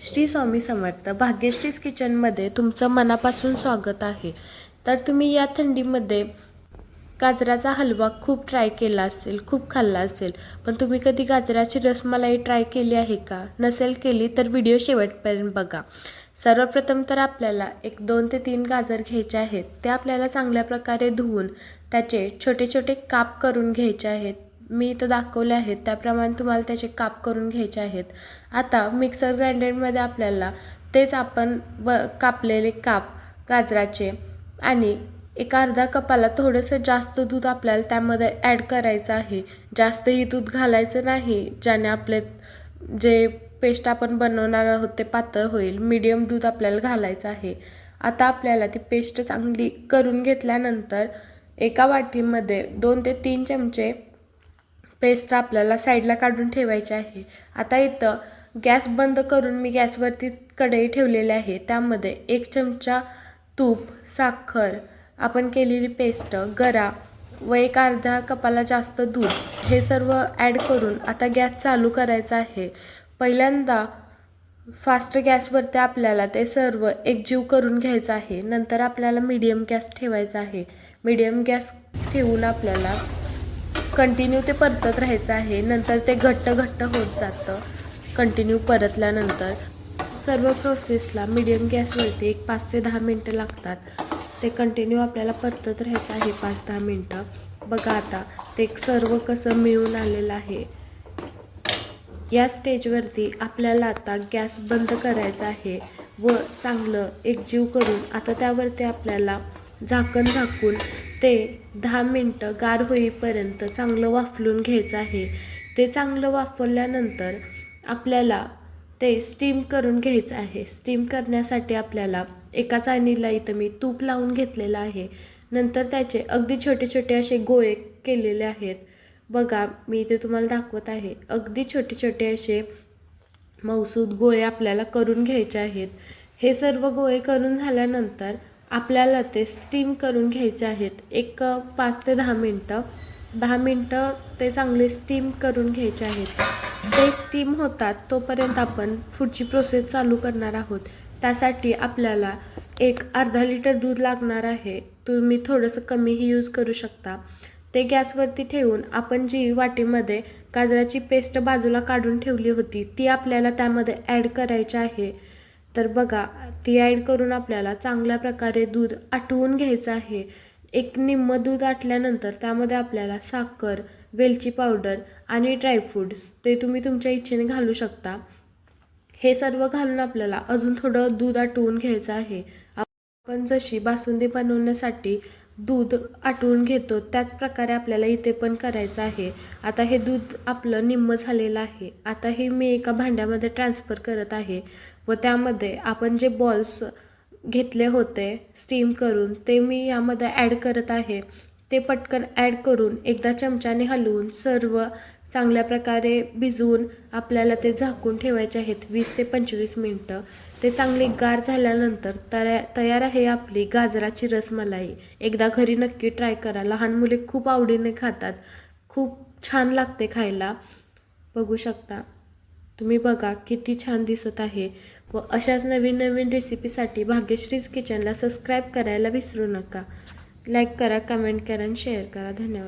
श्री स्वामी समर्थ भाग्यश्रीज किचनमध्ये तुमचं मनापासून स्वागत आहे. तर तुम्ही या थंडीमध्ये गाजराचा हलवा खूप ट्राय केला असेल खूप खाल्ला असेल पण तुम्ही कधी गाजराची रसमलाई ट्राय केली आहे का? नसेल केली तर व्हिडिओ शेवटपर्यंत बघा. सर्वप्रथम तर आपल्याला एक दोन ते तीन गाजर घ्यायचे आहेत. ते आपल्याला चांगल्या प्रकारे धुवून त्याचे छोटे छोटे काप करून घ्यायचे आहेत. मी इथं दाखवले आहेत. त्याप्रमाणे तुम्हाला त्याचे काप करून घ्यायचे आहेत. आता मिक्सर ग्राइंडरमध्ये आपल्याला तेच आपण ब कापलेले काप गाजराचे आणि एका अर्धा कपाला थोडंसं जास्त दूध आपल्याला त्यामध्ये ॲड करायचं आहे. जास्तही दूध घालायचं नाही ज्याने आपले जे पेस्ट आपण बनवणार आहोत ते पातळ होईल. मीडियम दूध आपल्याला घालायचं आहे. आता आपल्याला ती पेस्ट चांगली करून घेतल्यानंतर एका वाटीमध्ये दोन ते तीन चमचे पेस्ट आपल्याला साईडला काढून ठेवायची आहे. आता इथं गॅस बंद करून मी गॅसवरती कढई ठेवलेली आहे. त्यामध्ये एक चमचा तूप साखर आपण केलेली पेस्ट गरा व एक अर्धा कपाला जास्त दूध हे सर्व ॲड करून आता गॅस चालू करायचा आहे. पहिल्यांदा फास्ट गॅसवरती आपल्याला ते सर्व एकजीव करून घ्यायचं आहे. नंतर आपल्याला मीडियम गॅस ठेवायचा आहे. मीडियम गॅस ठेवून आपल्याला कंटिन्यू ते परतत राहायचं आहे. नंतर ते घट्ट घट्ट होत जातं. कंटिन्यू परतल्यानंतर सर्व प्रोसेसला मीडियम गॅसवरती एक पाच ते दहा मिनटं लागतात. ते कंटिन्यू आपल्याला परतत राहायचं आहे पाच दहा मिनटं. बघा आता ते सर्व कसं मिळून आलेलं आहे. या स्टेजवरती आपल्याला आता गॅस बंद करायचा आहे व चांगलं एकजीव करून आता त्यावरती आपल्याला झाकण झाकून ते दहा मिनटं गार होईपर्यंत चांगलं वाफलून घ्यायचं आहे. ते चांगलं वाफवल्यानंतर आपल्याला ते स्टीम करून घ्यायचं आहे. स्टीम करण्यासाठी आपल्याला एका चाळणीला इथं मी तूप लावून घेतलेलं आहे. नंतर त्याचे अगदी छोटे छोटे असे गोळे केलेले आहेत. बघा मी इथे तुम्हाला दाखवत आहे. अगदी छोटे छोटे असे मौसूद गोळे आपल्याला करून घ्यायचे आहेत. हे सर्व गोळे करून झाल्यानंतर आपल्याला ते स्टीम करून घ्यायचे आहेत. एक पाच ते दहा मिनटं. दहा मिनटं ते चांगले स्टीम करून घ्यायचे आहेत. ते स्टीम होतात तोपर्यंत आपण पुढची प्रोसेस चालू करणार आहोत. त्यासाठी आपल्याला एक अर्धा लिटर दूध लागणार आहे. तुम्ही थोडंसं कमीही यूज करू शकता. ते गॅसवरती ठेवून आपण जी वाटीमध्ये गाजराची पेस्ट बाजूला काढून ठेवली होती ती आपल्याला त्यामध्ये ॲड करायची आहे. तर बघा ती ॲड करून आपल्याला चांगल्या प्रकारे दूध आटवून घ्यायचं आहे. एक निम्म दूध आटल्यानंतर त्यामध्ये आपल्याला साखर वेलची पावडर आणि ड्रायफ्रूट्स ते तुम्ही तुमच्या इच्छेने घालू शकता. हे सर्व घालून आपल्याला अजून थोडं दूध आटवून घ्यायचं आहे. आपण जशी बासुंदी बनवण्यासाठी दूध आटवून घेतो. त्याच प्रकारे आपल्याला इथे पण करायचं आहे. आता हे दूध आपलं निम्म झालेलं आहे. आता हे मी एका भांड्यामध्ये ट्रान्सफर करत आहे व त्यामध्ये आपण जे बॉल्स घेतले होते स्टीम करून ते मी यामध्ये ॲड करत आहे. ते पटकन ॲड करून एकदा चमच्याने हलवून सर्व चांगल्या प्रकारे भिजवून आपल्याला ते झाकून ठेवायचे आहेत वीस ते पंचवीस मिनटं. ते चांगले गार झाल्यानंतर तया तयार आहे आपली गाजराची रसमलाई. एकदा घरी नक्की ट्राय करा. लहान मुले खूप आवडीने खातात. खूप छान लागते खायला. बघू शकता. तुम्ही बघा किती छान दिसत आहे. व अशाच नवीन नवीन रेसिपीसाठी भाग्यश्रीज किचनला सबस्क्राईब करायला विसरू नका. लाईक करा कमेंट करा आणि शेअर करा. धन्यवाद.